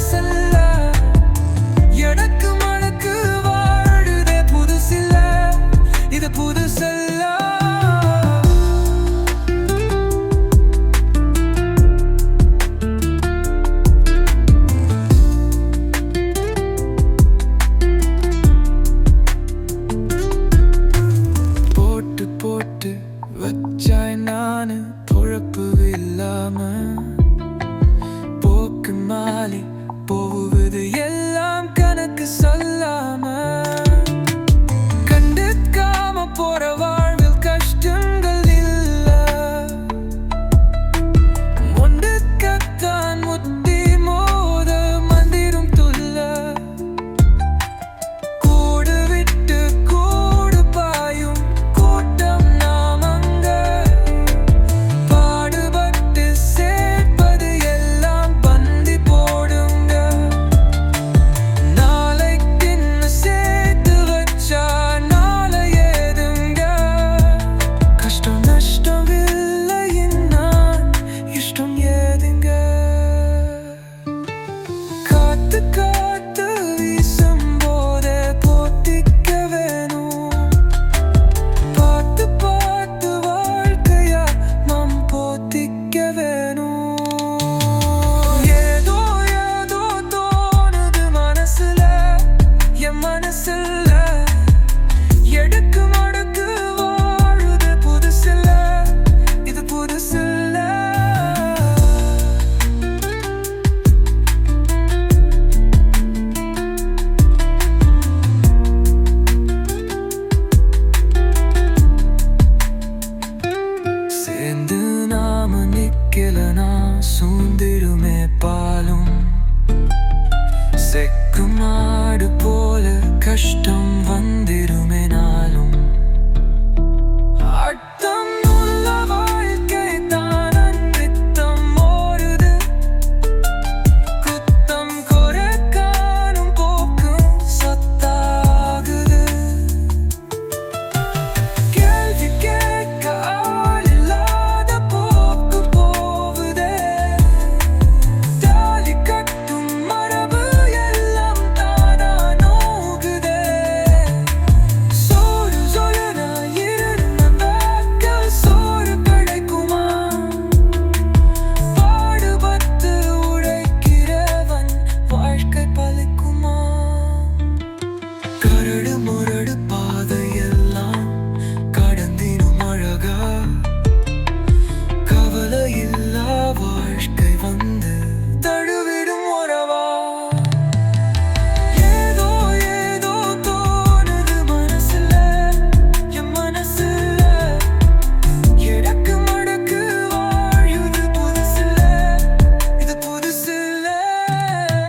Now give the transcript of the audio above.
மனசல்ல எனக்கு மனக்கு வாழுதே புதுசில்ல. இது புதுசல்ல. போட்டு போட்டு வச்சாய் நானு. வைக்கலனா சூழ்ந்திடுமே பாலும். செக்கும் நாடு போல கஷ்டம் வந்திடும்.